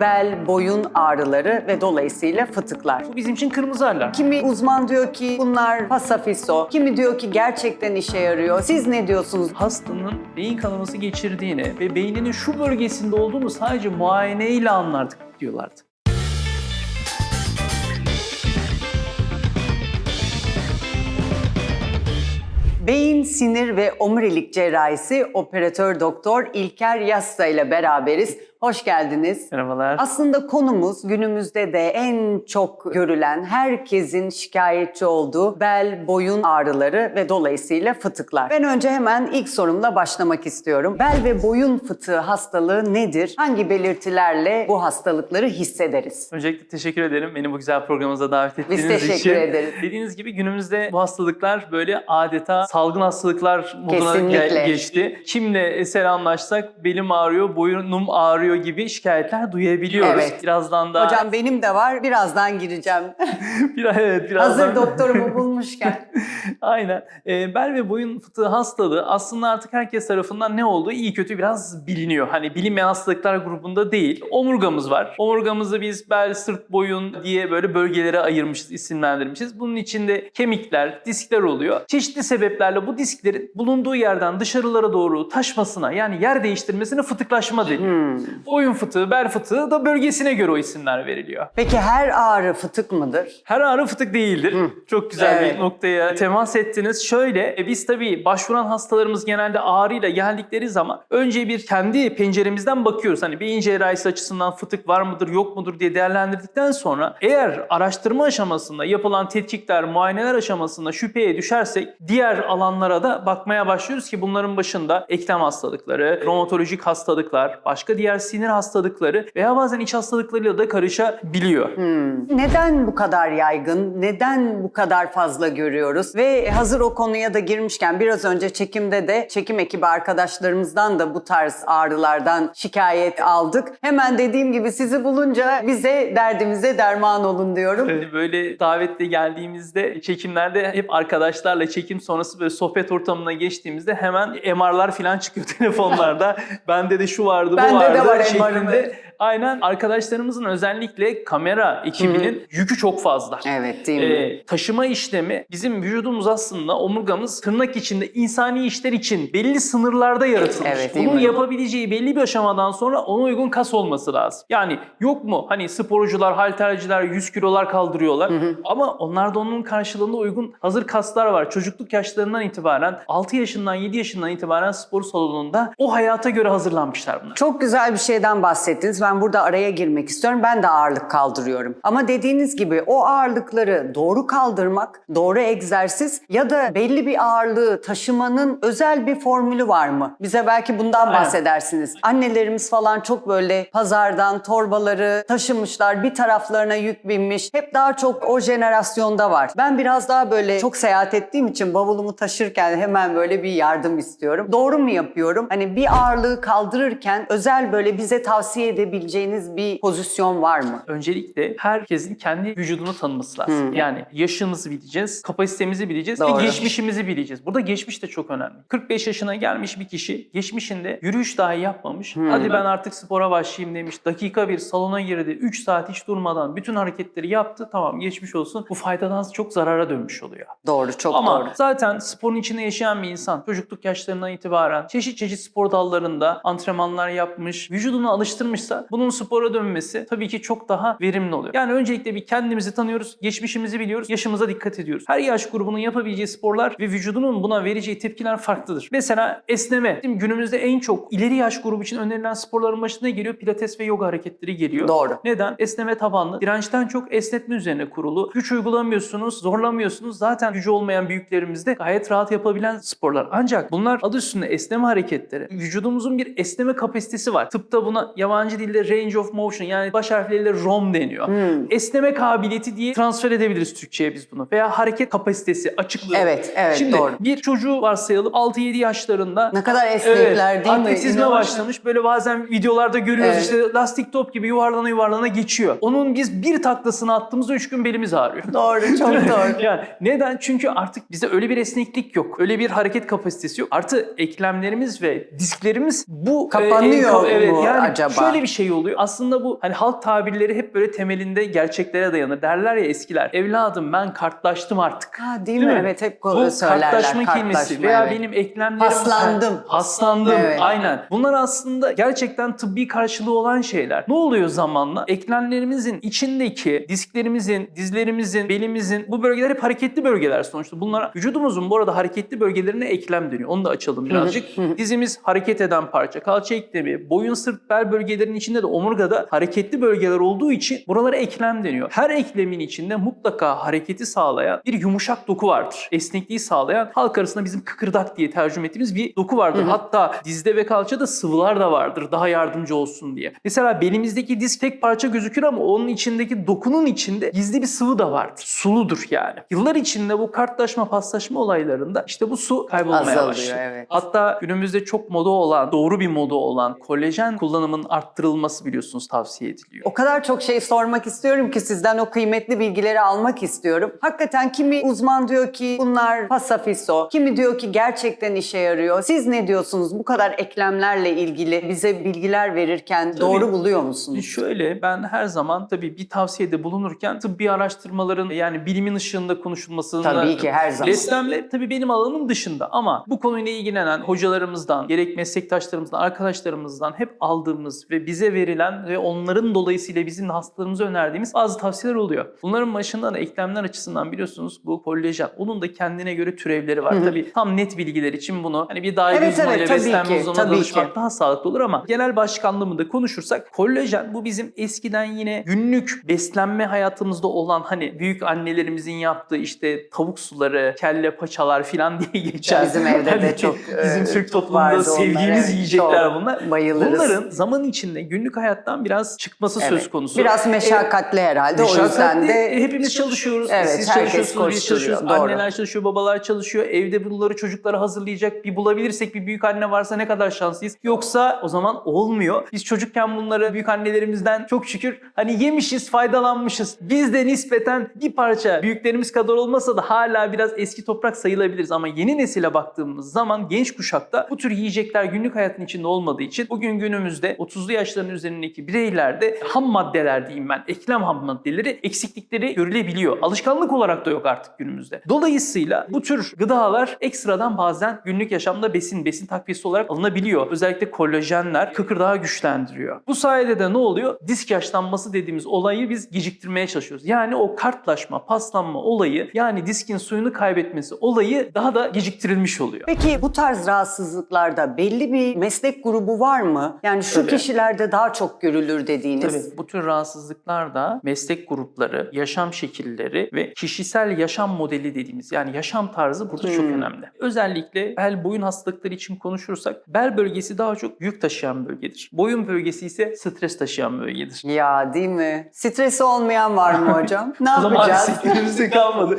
bel, boyun ağrıları ve dolayısıyla fıtıklar. Bu bizim için kırmızı alarm. Kimi uzman diyor ki bunlar pasafiso, kimi diyor ki gerçekten işe yarıyor. Siz ne diyorsunuz? Hastanın beyin kanaması geçirdiğini ve beyninin şu bölgesinde olduğunu sadece muayeneyle anlardık diyorlardı. Beyin, sinir ve omurilik cerrahisi operatör doktor İlker Yassa ile beraberiz. Hoş geldiniz. Merhabalar. Aslında konumuz günümüzde de en çok görülen, herkesin şikayetçi olduğu bel, boyun ağrıları ve dolayısıyla fıtıklar. Ben önce hemen ilk sorumla başlamak istiyorum. Bel ve boyun fıtığı hastalığı nedir? Hangi belirtilerle bu hastalıkları hissederiz? Öncelikle teşekkür ederim beni bu güzel programımıza davet ettiğiniz için. teşekkür ederiz. Dediğiniz gibi günümüzde bu hastalıklar böyle adeta salgın hastalıklar moduna Kesinlikle. gel- geçti. Kimle selamlaşsak belim ağrıyor, boynum ağrıyor gibi şikayetler duyabiliyoruz. Evet. Birazdan da Hocam benim de var. Birazdan gireceğim. biraz evet birazdan Hazır doktorumu bulmuşken. Aynen. Ee, bel ve boyun fıtığı hastalığı aslında artık herkes tarafından ne olduğu iyi kötü biraz biliniyor. Hani bilinmeyen hastalıklar grubunda değil. Omurgamız var. Omurgamızı biz bel, sırt, boyun diye böyle bölgelere ayırmışız, isimlendirmişiz. Bunun içinde kemikler, diskler oluyor. Çeşitli sebeplerle bu disklerin bulunduğu yerden dışarılara doğru taşmasına yani yer değiştirmesine fıtıklaşma deniyor. Hmm. Boyun fıtığı, bel fıtığı da bölgesine göre o isimler veriliyor. Peki her ağrı fıtık mıdır? Her ağrı fıtık değildir. Çok güzel Evet. bir noktaya temas ettiniz. Şöyle e, biz tabii başvuran hastalarımız genelde ağrıyla geldikleri zaman önce bir kendi penceremizden bakıyoruz. Hani beyin cerrahisi açısından fıtık var mıdır yok mudur diye değerlendirdikten sonra eğer araştırma aşamasında yapılan tetkikler, muayeneler aşamasında şüpheye düşersek diğer alanlara da bakmaya başlıyoruz ki bunların başında eklem hastalıkları, romatolojik hastalıklar, başka diğer sinir hastalıkları veya bazen iç hastalıklarıyla da karışabiliyor. Hmm. Neden bu kadar yaygın? Neden bu kadar fazla görüyoruz? Ve hazır o konuya da girmişken biraz önce çekimde de çekim ekibi arkadaşlarımızdan da bu tarz ağrılardan şikayet aldık. Hemen dediğim gibi sizi bulunca bize derdimize derman olun diyorum. Hani böyle davette geldiğimizde çekimlerde hep arkadaşlarla çekim sonrası böyle sohbet ortamına geçtiğimizde hemen MR'lar falan çıkıyor telefonlarda. Bende de şu vardı bu Bende de vardı var şeklinde. Aynen arkadaşlarımızın özellikle kamera ekibinin yükü çok fazla. Evet değil mi? Ee, taşıma işlemi bizim vücudumuz aslında omurgamız tırnak içinde insani işler için belli sınırlarda yaratılmış. Evet, değil Bunun mi? yapabileceği belli bir aşamadan sonra ona uygun kas olması lazım. Yani yok mu hani sporcular, halterciler 100 kilolar kaldırıyorlar ama onlarda onun karşılığında uygun hazır kaslar var. Çocukluk yaşlarından itibaren 6 yaşından 7 yaşından itibaren spor salonunda o hayata göre hazırlanmışlar bunlar. Çok güzel bir şeyden bahsettiniz. Ben burada araya girmek istiyorum. Ben de ağırlık kaldırıyorum. Ama dediğiniz gibi o ağırlıkları doğru kaldırmak, doğru egzersiz ya da belli bir ağırlığı taşımanın özel bir formülü var mı? Bize belki bundan bahsedersiniz. Annelerimiz falan çok böyle pazardan torbaları taşımışlar, bir taraflarına yük binmiş. Hep daha çok o jenerasyonda var. Ben biraz daha böyle çok seyahat ettiğim için bavulumu taşırken hemen böyle bir yardım istiyorum. Doğru mu yapıyorum? Hani bir ağırlığı kaldırırken özel böyle bize tavsiye edebileceğiniz bir pozisyon var mı? Öncelikle herkesin kendi vücudunu tanıması lazım. Yani yaşımızı bileceğiz, kapasitemizi bileceğiz Doğru. ve geçmişimizi bileceğiz. Burada geçmiş de çok önemli. 45 yaşına gelmiş bir kişi geçmişinde yürüyüş dahi yapmamış. Hadi ben artık spora başlayayım demiş. Dakika bir salona girdi. 3 saat hiç durmadan bütün hareketleri yaptı. Tamam geçmiş olsun. Bu faydadan çok zarara dönmüş oluyor. Doğru, çok Ama doğru. zaten sporun içinde yaşayan bir insan çocukluk yaşlarından itibaren çeşit çeşit spor dallarında antrenmanlar yapmış, vücudunu alıştırmışsa bunun spora dönmesi tabii ki çok daha verimli oluyor. Yani öncelikle bir kendimizi tanıyoruz, geçmişimizi biliyoruz, yaşımıza dikkat ediyoruz. Her yaş grubunun yapabileceği sporlar ve vücudunun buna vereceği tepkiler farklıdır. Mesela esneme. Şimdi günümüzde en çok ileri yaş grubu için önerilen sporların başında ne geliyor? Pilates ve yoga hareketleri geliyor. Doğru. Neden? Esneme tabanlı. Dirençten çok esnetme üzerine kurulu. Güç uygulamıyorsunuz, zorlamıyorsunuz. Zaten gücü olmayan büyüklerimiz de gayet rahat yapabilen sporlar. Ancak bunlar adı üstünde esneme hareketleri. Vücudumuzun bir esneme kapasitesi var. Tıpta buna yabancı dilde range of motion yani baş harfleriyle ROM deniyor. Hmm. Esneme kabiliyeti diye transfer edebiliriz Türkçe'ye biz bunu. Veya hareket kapasitesi, açıklığı. Evet, evet, Şimdi doğru. bir çocuğu varsayalım 6-7 yaşlarında Ne kadar esnekler Evet, değil mi? atletizme başlamış. Böyle bazen videolarda görüyoruz Evet. işte lastik top gibi yuvarlana yuvarlana geçiyor. Onun biz bir taklasını attığımızda 3 gün belimiz ağrıyor. Doğru, çok doğru. yani neden? Çünkü artık bize öyle bir esneklik yok. Öyle bir hareket kapasitesi yok. Artı eklemlerimiz ve disklerimiz bu Kapanıyor ka- evet, mu yani acaba? Şöyle bir şey şey oluyor. Aslında bu hani halk tabirleri hep böyle temelinde gerçeklere dayanır. Derler ya eskiler. Evladım ben kartlaştım artık. Ha, değil, Değil mi? mi? Evet hep Bu söylerler. kartlaşma kelimesi veya evet. benim eklemlerim Haslandım. Haslandım. Evet. Aynen. Bunlar aslında gerçekten tıbbi karşılığı olan şeyler. Ne oluyor zamanla? Eklemlerimizin içindeki disklerimizin, dizlerimizin, belimizin bu bölgeler hep hareketli bölgeler sonuçta. Bunlara vücudumuzun bu arada hareketli bölgelerine eklem deniyor. Onu da açalım birazcık. Dizimiz hareket eden parça. Kalça eklemi, boyun sırt bel bölgelerinin içinde de omurgada hareketli bölgeler olduğu için buralara eklem deniyor. Her eklemin içinde mutlaka hareketi sağlayan bir yumuşak doku vardır. Esnekliği sağlayan halk arasında bizim kıkırdak diye tercüme ettiğimiz bir doku vardır. Hatta dizde ve kalçada sıvılar da vardır daha yardımcı olsun diye. Mesela belimizdeki diz tek parça gözükür ama onun içindeki dokunun içinde gizli bir sıvı da vardır. Suludur yani. Yıllar içinde bu kartlaşma paslaşma olaylarında işte bu su kaybolmaya Azalıyor, başlıyor. evet. Hatta günümüzde çok moda olan, doğru bir moda olan kolajen kullanımının arttırılması biliyorsunuz tavsiye ediliyor. O kadar çok şey sormak istiyorum ki sizden o kıymetli bilgileri almak istiyorum. Hakikaten kimi uzman diyor ki bunlar pasafiso, kimi diyor ki gerçekten işe yarıyor. Siz ne diyorsunuz bu kadar eklemlerle ilgili bize bilgiler verirken doğru buluyor musunuz? Şöyle ben her zaman tabii bir tavsiyede bulunurken tıbbi araştırmaların yani bilimin ışığında konuşulmasını Tabii ki her zaman. Beslenme tabii benim alanım dışında ama bu konuyla ilgilenen hocalarımızdan, gerek meslektaşlarımızdan, arkadaşlarımızdan hep aldığımız ve bize verilen ve onların dolayısıyla bizim hastalarımıza önerdiğimiz bazı tavsiyeler oluyor. Bunların başında da eklemler açısından biliyorsunuz bu kollajen. Onun da kendine göre türevleri var. Tabii tam net bilgiler için bunu hani bir daire Evet, uzmanıyla evet, beslenme uzmanına danışmak ki. daha sağlıklı olur ama genel başkanlığımında konuşursak kollajen bu bizim eskiden yine günlük beslenme hayatımızda olan hani büyük annelerimizin yaptığı işte tavuk suları, kelle paçalar filan diye geçer. Bizim evde de Hani çok, bizim e, Türk toplumunda onlar, sevdiğimiz yiyecekler bunlar. bayılırız. Bunların zaman içinde günlük hayattan biraz çıkması Evet. söz konusu. Biraz E, meşakkatli herhalde o Meşakkatli. yüzden de E, hepimiz çalışıyoruz. Evet, Siz çalışıyorsunuz, biz çalışıyoruz. doğru. Anneler çalışıyor, babalar çalışıyor. Evde bunları çocuklara hazırlayacak bir bulabilirsek bir büyük anne varsa ne kadar şanslıyız. Yoksa o zaman olmuyor. Biz çocukken bunları büyük annelerimizden çok şükür hani yemişiz, faydalanmışız. Biz de nispeten bir parça büyüklerimiz kadar olmasa da hala biraz eski toprak sayılabiliriz. Ama yeni nesile baktığımız zaman genç kuşakta bu tür yiyecekler günlük hayatın içinde olmadığı için bugün günümüzde 30'lu yaşların üzerindeki bireylerde ham maddeler diyeyim ben, eklem ham maddeleri eksiklikleri görülebiliyor. Alışkanlık olarak da yok artık günümüzde. Dolayısıyla bu tür gıdalar ekstradan bazen günlük yaşamda besin, besin takviyesi olarak alınabiliyor. Özellikle kolajenler kıkırdağı güçlendiriyor. Bu sayede de ne oluyor? Disk yaşlanması dediğimiz olayı biz geciktirmeye çalışıyoruz. Yani o kartlaşma, paslanma olayı yani diskin suyunu kaybetmesi olayı daha da geciktirilmiş oluyor. Peki bu tarz rahatsızlıklarda belli bir meslek grubu var mı? Yani şu Tabii. kişilerde daha çok görülür dediğiniz. Tabii bu tür rahatsızlıklarda meslek grupları, yaşam şekilleri ve kişisel yaşam modeli dediğimiz yani yaşam tarzı burada çok Hmm. önemli. Özellikle bel boyun hastalıkları için konuşursak bel bölgesi daha çok yük taşıyan bölgedir. Boyun bölgesi ise stres taşıyan bölgedir. Ya değil mi? Stresi olmayan var mı hocam? Ne O zaman yapacağız? siklerimizde kalmadı.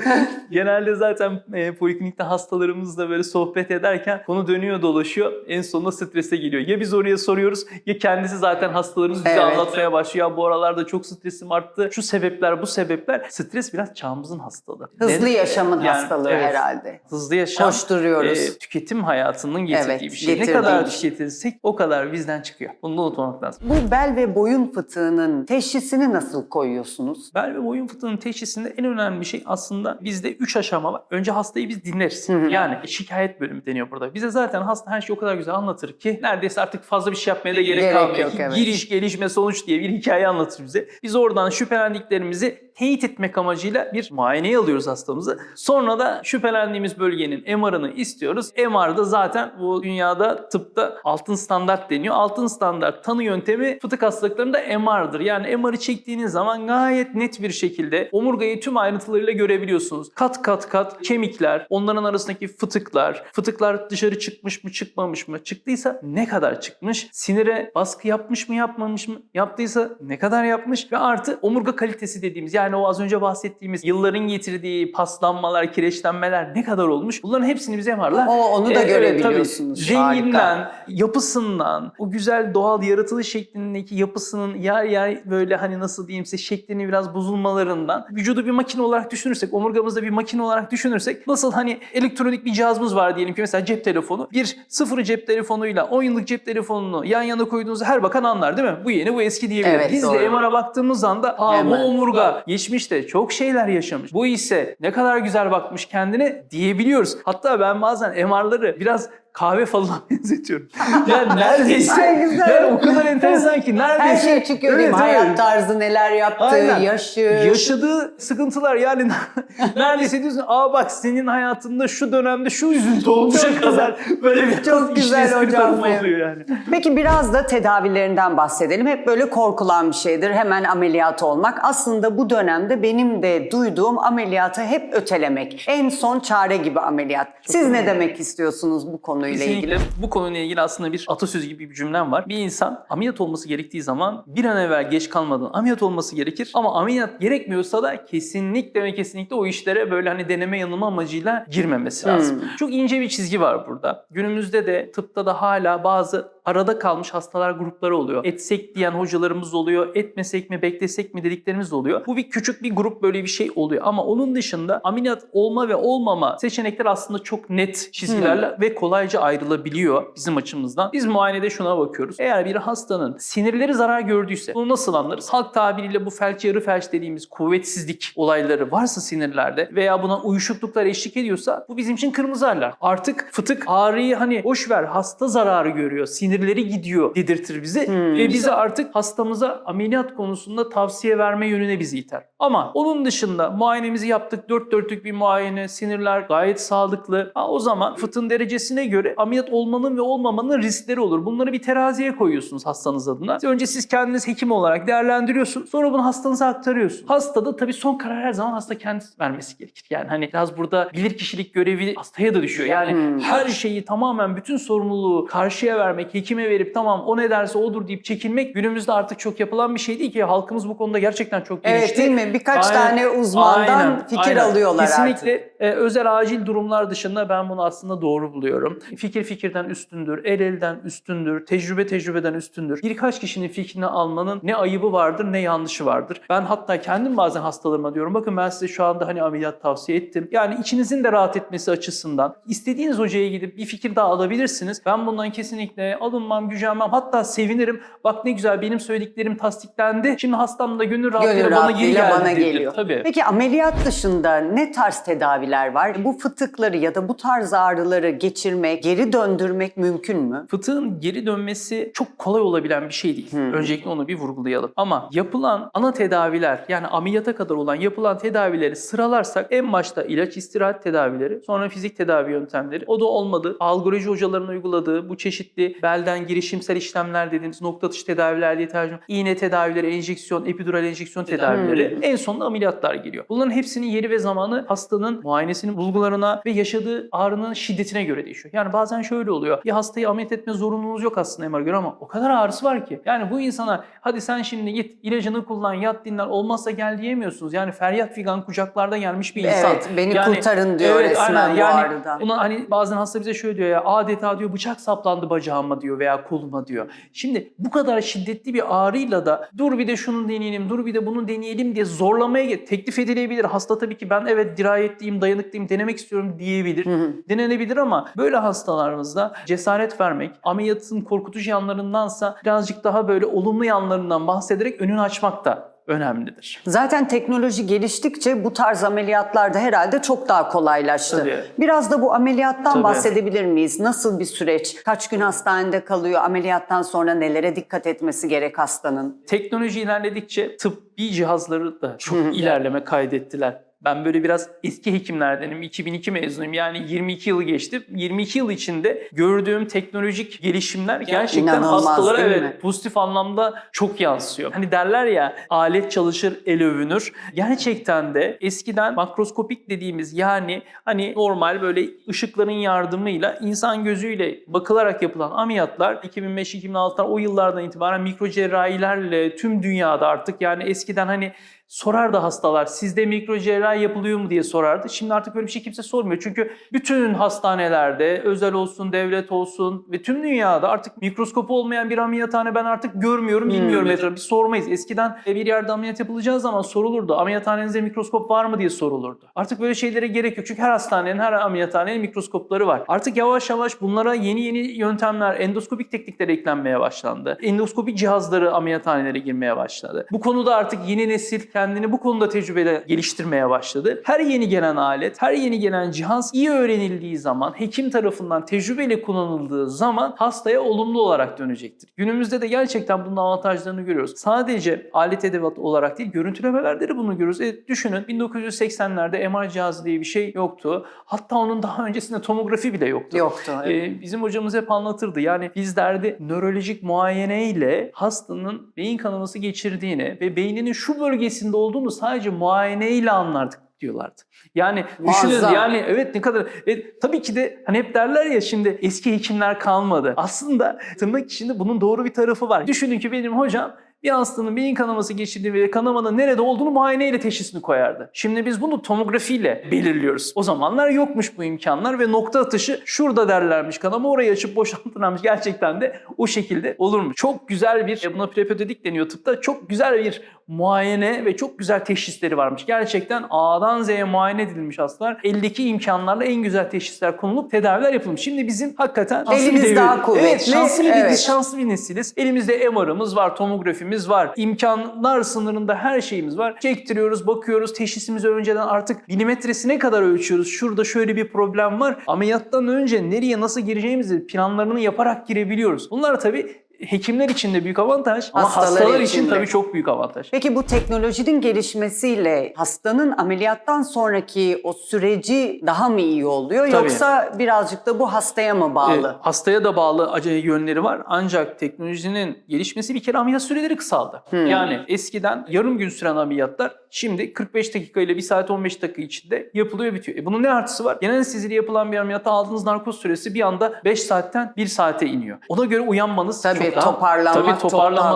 Genelde zaten e, poliklinikte hastalarımızla böyle sohbet ederken konu dönüyor dolaşıyor. En sonunda strese geliyor. Ya biz oraya soruyoruz ya kendisi zaten hastalarımız bize Evet. anlatmaya başlıyor. Bu aralarda çok stresim arttı. Şu sebepler bu sebepler. Stres biraz çağımızın hastalığı. Hızlı Ne- yaşamın Yani, hastalığı evet. herhalde. Hızlı yaşam Koşturuyoruz. e, tüketim hayatının getirdiği Evet, bir şey. Ne kadar şey. tüketirsek o kadar bizden çıkıyor. Bunu da unutmamak lazım. Bu bel ve boyun fıtığının teşhisini nasıl koyuyorsunuz? Bel ve boyun fıtığının teşhisinde en önemli şey aslında bizde 3 aşama var. Önce hastayı biz dinleriz. Hı hı. Yani şikayet bölümü deniyor burada. Bize zaten hasta her şeyi o kadar güzel anlatır ki neredeyse artık fazla bir şey yapmaya da gerek, Gerek kalmıyor. yok, evet. Giriş, gelişme, sonuç diye bir hikaye anlatır bize. Biz oradan şüphelendiklerimizi teyit etmek amacıyla bir muayeneye alıyoruz hastamızı. Sonra da şüphelendiğimiz bölgenin MR'ını istiyoruz. MR'da zaten bu dünyada tıpta altın standart deniyor. Altın standart tanı yöntemi fıtık hastalıklarında MR'dır. Yani MR'ı çektiğiniz zaman gayet net bir şekilde omurgayı tüm ayrıntılarıyla görebiliyorsunuz. Kat kat kat kemikler, onların arasındaki fıtıklar, fıtıklar dışarı çıkmış mı çıkmamış mı? Çıktıysa ne kadar çıkmış? Sinire baskı yapmış mı yapmamış mı? Yaptıysa ne kadar yapmış? Ve artı omurga kalitesi dediğimiz yani yani o az önce bahsettiğimiz yılların getirdiği paslanmalar, kireçlenmeler ne kadar olmuş? Bunların hepsini bize MR'lar O, onu da e, evet, görebiliyorsunuz. tabii. Renginden, Harika. yapısından, o güzel doğal yaratılış şeklindeki yapısının yer yer böyle hani nasıl diyeyim size şeklini biraz bozulmalarından vücudu bir makine olarak düşünürsek, omurgamızda bir makine olarak düşünürsek nasıl hani elektronik bir cihazımız var diyelim ki mesela cep telefonu. Bir sıfır cep telefonuyla 10 yıllık cep telefonunu yan yana koyduğunuzda her bakan anlar değil mi? Bu yeni bu eski diyebilir. Evet, Biz de doğru. MR'a baktığımız anda aa bu omurga geçmişte çok şeyler yaşamış. Bu ise ne kadar güzel bakmış kendine diyebiliyoruz. Hatta ben bazen MR'ları biraz kahve falan benzetiyorum. Yani neredeyse Ay, güzel. yani o kadar enteresan ki neredeyse Her şey çıkıyor değil mi? Evet, evet. Hayat tarzı, neler yaptığı, Aynen. yaşı. Yaşadığı sıkıntılar yani neredeyse diyorsun aa bak senin hayatında şu dönemde şu üzüntü olmuşa kadar böyle bir Çok güzel hocam oluyor yani. Peki biraz da tedavilerinden bahsedelim. Hep böyle korkulan bir şeydir hemen ameliyat olmak. Aslında bu dönemde benim de duyduğum ameliyatı hep ötelemek. En son çare gibi ameliyat. Siz ne demek istiyorsunuz bu konuyla ilgili? Kesinlikle. Bu konuyla ilgili aslında bir atasözü gibi bir cümlem var. Bir insan ameliyat olması gerektiği zaman bir an evvel geç kalmadan ameliyat olması gerekir. Ama ameliyat gerekmiyorsa da kesinlikle ve kesinlikle o işlere böyle hani deneme yanılma amacıyla girmemesi lazım. Çok ince bir çizgi var burada. Günümüzde de tıpta da hala bazı arada kalmış hastalar grupları oluyor. Etsek diyen hocalarımız oluyor. Etmesek mi beklesek mi dediklerimiz de oluyor. Bu bir küçük bir grup böyle bir şey oluyor. Ama onun dışında ameliyat olma ve olmama seçenekler aslında çok net çizgilerle ve kolayca ayrılabiliyor bizim açımızdan. Biz muayenede şuna bakıyoruz. Eğer bir hastanın sinirleri zarar gördüyse bunu nasıl anlarız? Halk tabiriyle bu felç yarı felç dediğimiz kuvvetsizlik olayları varsa sinirlerde veya buna uyuşukluklar eşlik ediyorsa bu bizim için kırmızı alarm. Artık fıtık ağrıyı hani boş ver hasta zararı görüyor. Sinirleri gidiyor dedirtir bize ve bizi artık hastamıza ameliyat konusunda tavsiye verme yönüne bizi iter. Ama onun dışında muayenemizi yaptık. Dört dörtlük bir muayene. Sinirler gayet sağlıklı. Ha, o zaman fıtığın derecesine göre ameliyat olmanın ve olmamanın riskleri olur. Bunları bir teraziye koyuyorsunuz hastanız adına. Önce siz kendiniz hekim olarak değerlendiriyorsunuz. Sonra bunu hastanıza aktarıyorsunuz. Hasta da tabii son karar her zaman hasta kendisi vermesi gerekir. Yani hani biraz burada bilir kişilik görevi hastaya da düşüyor. Yani Hmm. her şeyi tamamen bütün sorumluluğu karşıya vermek, hekime verip tamam o ne derse odur deyip çekilmek günümüzde artık çok yapılan bir şey değil ki. Halkımız bu konuda gerçekten çok gelişti. Evet değil mi? Birkaç Aynen. tane uzmandan Aynen, fikir aynen. alıyorlar Kesinlikle artık. E, özel acil durumlar dışında ben bunu aslında doğru buluyorum. Fikir fikirden üstündür, el elden üstündür, tecrübe tecrübeden üstündür. Birkaç kişinin fikrini almanın ne ayıbı vardır ne yanlışı vardır. Ben hatta kendim bazen hastalarıma diyorum bakın ben size şu anda hani ameliyat tavsiye ettim. Yani içinizin de rahat etmesi açısından istediğiniz hocaya gidip bir fikir daha alabilirsiniz. Ben bundan kesinlikle alınmam, gücenmem hatta sevinirim. Bak ne güzel benim söylediklerim tasdiklendi. Şimdi hastam da gönül rahatlığıyla bana geri geldi. bana geliyor. Tabii. Peki ameliyat dışında ne tarz tedaviler var? Bu fıtıkları ya da bu tarz ağrıları geçirmek, geri döndürmek mümkün mü? Fıtığın geri dönmesi çok kolay olabilen bir şey değil. Öncelikle onu bir vurgulayalım. Ama yapılan ana tedaviler yani ameliyata kadar olan yapılan tedavileri sıralarsak en başta ilaç istirahat tedavileri, sonra fizik tedavi yöntemleri. O da olmadı. Algoloji hocalarının uyguladığı bu çeşitli belden girişimsel işlemler dediğimiz nokta atışı tedaviler diye tercüme, iğne tedavileri, enjeksiyon, epidural enjeksiyon tedavileri en sonunda ameliyatlar geliyor. Bunların hepsinin yeri ve zamanı hastanın muayenesinin bulgularına ve yaşadığı ağrının şiddetine göre değişiyor. Yani bazen şöyle oluyor. Bir hastayı ameliyat etme zorunluluğunuz yok aslında MR göre ama o kadar ağrısı var ki. Yani bu insana hadi sen şimdi git ilacını kullan, yat dinlen olmazsa gel diyemiyorsunuz. Yani feryat figan kucaklarda gelmiş bir insan. Evet, beni kurtarın diyor resmen bu yani ağrıdan. Buna hani bazen hasta bize şöyle diyor ya adeta diyor bıçak saplandı bacağıma diyor veya koluma diyor. Şimdi bu kadar şiddetli bir ağrıyla da dur bir de şunu deneyelim, dur bir de bunu deneyelim diye zorlamaya teklif edilebilir. Hasta tabii ki ben evet dirayetliyim, dayanıklıyım, denemek istiyorum diyebilir. Denenebilir ama böyle hastalarımızda cesaret vermek, ameliyatın korkutucu yanlarındansa birazcık daha böyle olumlu yanlarından bahsederek önünü açmak da önemlidir. Zaten teknoloji geliştikçe bu tarz ameliyatlar da herhalde çok daha kolaylaştı. Tabii. Biraz da bu ameliyattan Tabii. bahsedebilir miyiz? Nasıl bir süreç? Kaç gün hastanede kalıyor? Ameliyattan sonra nelere dikkat etmesi gerek hastanın? Teknoloji ilerledikçe tıbbi cihazları da çok ilerleme kaydettiler. Ben böyle biraz eski hekimlerdenim. 2002 mezunuyum. Yani 22 yılı geçti. 22 yıl içinde gördüğüm teknolojik gelişimler gerçekten hastalara evet mi? pozitif anlamda çok yansıyor. Hani derler ya alet çalışır el övünür. Gerçekten de eskiden makroskopik dediğimiz yani hani normal böyle ışıkların yardımıyla insan gözüyle bakılarak yapılan ameliyatlar 2005-2006'dan o yıllardan itibaren mikro cerrahilerle tüm dünyada artık yani eskiden hani sorardı hastalar sizde mikro cerrahi yapılıyor mu diye sorardı. Şimdi artık böyle bir şey kimse sormuyor. Çünkü bütün hastanelerde özel olsun, devlet olsun ve tüm dünyada artık mikroskopu olmayan bir ameliyathane ben artık görmüyorum, bilmiyorum. Hmm. etrafı. Biz sormayız. Eskiden bir yerde ameliyat yapılacağı zaman sorulurdu. Ameliyathanenizde mikroskop var mı diye sorulurdu. Artık böyle şeylere gerek yok. Çünkü her hastanenin, her ameliyathanenin mikroskopları var. Artık yavaş yavaş bunlara yeni yeni yöntemler, endoskopik teknikler eklenmeye başlandı. Endoskopik cihazları ameliyathanelere girmeye başladı. Bu konuda artık yeni nesil kendini bu konuda tecrübeyle geliştirmeye başladı. Her yeni gelen alet, her yeni gelen cihaz iyi öğrenildiği zaman, hekim tarafından tecrübeyle kullanıldığı zaman hastaya olumlu olarak dönecektir. Günümüzde de gerçekten bunun avantajlarını görüyoruz. Sadece alet edevat olarak değil, görüntülemelerde de bunu görüyoruz. E, düşünün 1980'lerde MR cihazı diye bir şey yoktu. Hatta onun daha öncesinde tomografi bile yoktu. Yoktu. evet. Ee, bizim hocamız hep anlatırdı. Yani biz derdi nörolojik muayeneyle hastanın beyin kanaması geçirdiğini ve beyninin şu bölgesinde olduğunu sadece muayeneyle anlardık diyorlardı. Yani düşünün yani evet ne kadar e, tabii ki de hani hep derler ya şimdi eski hekimler kalmadı. Aslında tırnak içinde bunun doğru bir tarafı var. Düşünün ki benim hocam bir hastanın beyin kanaması geçirdiği ve kanamanın nerede olduğunu muayeneyle teşhisini koyardı. Şimdi biz bunu tomografiyle belirliyoruz. O zamanlar yokmuş bu imkanlar ve nokta atışı şurada derlermiş kanama orayı açıp boşaltırlarmış. Gerçekten de o şekilde olurmuş. Çok güzel bir, e, buna prepodedik deniyor tıpta, çok güzel bir muayene ve çok güzel teşhisleri varmış. Gerçekten A'dan Z'ye muayene edilmiş hastalar. Eldeki imkanlarla en güzel teşhisler konulup tedaviler yapılmış. Şimdi bizim hakikaten Elimiz devir. daha kuvvetli, Evet, şanslı bir, evet. şanslı bir nesiliz. Elimizde MR'ımız var, tomografimiz var. İmkanlar sınırında her şeyimiz var. Çektiriyoruz, bakıyoruz. Teşhisimizi önceden artık milimetresine kadar ölçüyoruz. Şurada şöyle bir problem var. Ameliyattan önce nereye nasıl gireceğimizi planlarını yaparak girebiliyoruz. Bunlar tabii hekimler için de büyük avantaj ama Hastalar hastalar, için için tabii çok büyük avantaj. Peki bu teknolojinin gelişmesiyle hastanın ameliyattan sonraki o süreci daha mı iyi oluyor Tabii. yoksa birazcık da bu hastaya mı bağlı? Evet, hastaya da bağlı acayip yönleri var. Ancak teknolojinin gelişmesi bir kere ameliyat süreleri kısaldı. Hmm. Yani eskiden yarım gün süren ameliyatlar şimdi 45 dakika ile 1 saat 15 dakika içinde yapılıyor bitiyor. E bunun ne artısı var? Genel anesteziyle yapılan bir ameliyatta aldığınız narkoz süresi bir anda 5 saatten 1 saate iniyor. Ona göre uyanmanız Tabii, çok daha... toparlanmak Tabii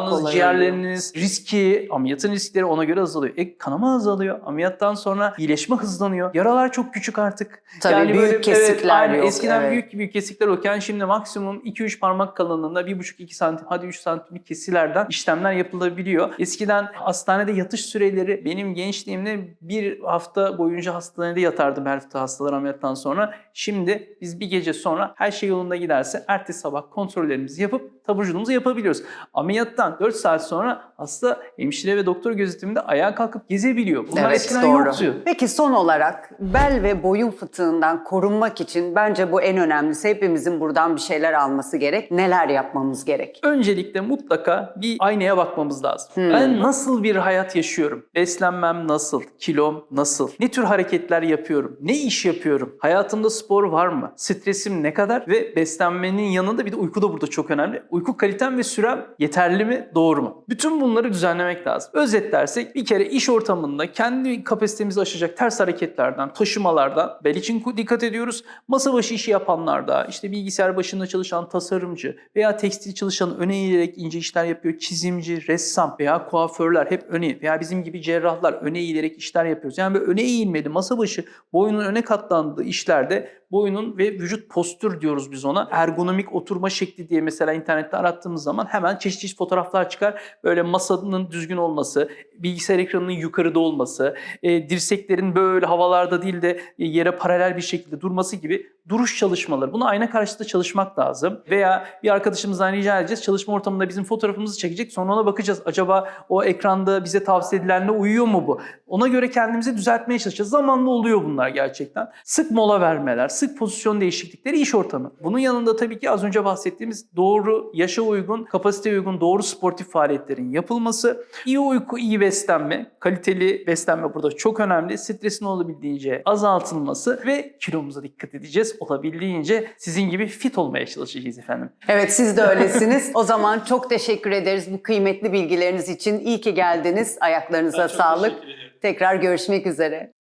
kolay ciğerleriniz, riski, ameliyatın riskleri ona göre azalıyor. E kanama azalıyor. Ameliyattan sonra iyileşme hızlanıyor. Yaralar çok küçük artık. Tabii, büyük kesikler aynen, yok, Eskiden evet. büyük büyük kesikler yokken şimdi maksimum 2-3 parmak kalınlığında 1,5-2 santim hadi 3 santimlik kesilerden işlemler yapılabiliyor. Eskiden hastanede yatış süreleri benim gençliğimde bir hafta boyunca hastanede yatardım her hafta hastalar ameliyattan sonra. Şimdi biz bir gece sonra her şey yolunda giderse ertesi sabah kontrollerimizi yapıp taburculuğumuzu yapabiliyoruz. Ameliyattan 4 saat sonra hasta hemşire ve doktor gözetiminde ayağa kalkıp gezebiliyor. Bunlar Evet eskiden doğru. yoktu. Peki son olarak bel ve boyun fıtığından korunmak için bence bu en önemlisi. Hepimizin buradan bir şeyler alması gerek. Neler yapmamız gerek? Öncelikle mutlaka bir aynaya bakmamız lazım. Hmm. Ben nasıl bir hayat yaşıyorum? Beslenmem nasıl? Kilom nasıl? Ne tür hareketler yapıyorum? Ne iş yapıyorum? Hayatımda spor var mı? Stresim ne kadar? Ve beslenmenin yanında bir de uyku da burada çok önemli. Uyku kalitem ve sürem yeterli mi? Doğru mu? Bütün bunları düzenlemek lazım. Özetlersek bir kere iş ortamında kendi kapasitemizi aşacak ters hareketlerden, taşımalardan bel için dikkat ediyoruz. Masa başı işi yapanlarda, işte bilgisayar başında çalışan tasarımcı veya tekstil çalışan öne eğilerek ince işler yapıyor. Çizimci, ressam veya kuaförler hep öne veya bizim gibi cerrahlar öne eğilerek işler yapıyoruz. Yani böyle öne eğilmeli, masa başı boynun öne katlandığı işlerde boynun ve vücut postür diyoruz biz ona. Ergonomik oturma şekli diye mesela internette arattığımız zaman hemen çeşitli çeşitli fotoğraflar çıkar. Böyle masanın düzgün olması, bilgisayar ekranının yukarıda olması, e, dirseklerin böyle havalarda değil de e, yere paralel bir şekilde durması gibi duruş çalışmaları. Bunu ayna karşısında çalışmak lazım. Veya bir arkadaşımızdan rica edeceğiz. Çalışma ortamında bizim fotoğrafımızı çekecek. Sonra ona bakacağız. Acaba o ekranda bize tavsiye edilenle uyuyor mu bu? Ona göre kendimizi düzeltmeye çalışacağız. Zamanla oluyor bunlar gerçekten. Sık mola vermeler, sık pozisyon değişiklikleri iş ortamı. Bunun yanında tabii ki az önce bahsettiğimiz doğru, yaşa uygun, kapasiteye uygun doğru sportif faaliyetlerin yapılması, iyi uyku, iyi beslenme, kaliteli beslenme burada çok önemli. Stresin olabildiğince azaltılması ve kilomuza dikkat edeceğiz. Olabildiğince sizin gibi fit olmaya çalışacağız efendim. Evet siz de öylesiniz. o zaman çok teşekkür ederiz bu kıymetli bilgileriniz için. İyi ki geldiniz. Ayaklarınıza sağlık. Tekrar görüşmek üzere.